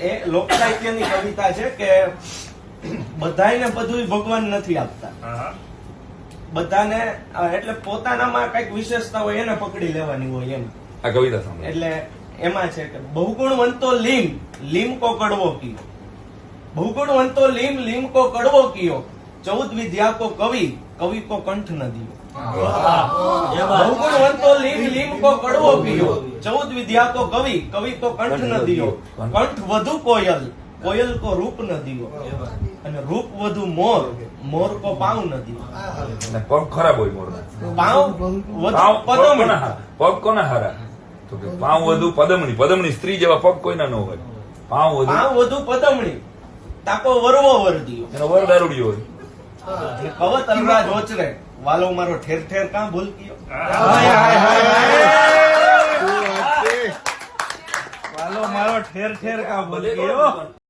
એ લોક સાહિત્યની કવિતા છે કે બધાને બધું ભગવાન નથી આપતા. બધાને એટલે પોતાનામાં કંઈક વિશેષતા હોય એને પકડી લેવાની હોય એમ. આ કવિતા એટલે એમાં છે કે બહુગુણવંતો લીમ લીમ કો કડવો કીયો. બહુગુણવંતો લીમ લીમ કો કડવો કીયો. ચૌદ વિદ્યા કો કવિ કવિ કો કંઠ ન દિયો બહુગુણવંતો લીમ લીમ કો કડવો કીયો ચૌદ વિદ્યા કો કવિ કવિ કો કંઠ ન દિયો કંઠ. વધુ કોયલ કોયલ કો રૂપ ન દિયો અને રૂપ વધુ મોર મોર કો પાઉ ન દિયો પગ ખરાબ હોય મોર પાઉ વધુ પદમણી. હારા? પગ કોના હારા? તો કે પાવ વધુ પદમણી. પદમણી સ્ત્રી જેવા પગ કોઈના ન હોય. પાવ વધુ પાઉ વધુ પદમણી. તાકો વરવો વરદિયો એનો વર દારૂડિયો હોય. કવત અલરાજ ઓચરે વાલો મારો ઠેર ઠેર કાં ગયો. વાલો મારો ઠેર ઠેર કાં ભૂલકીયો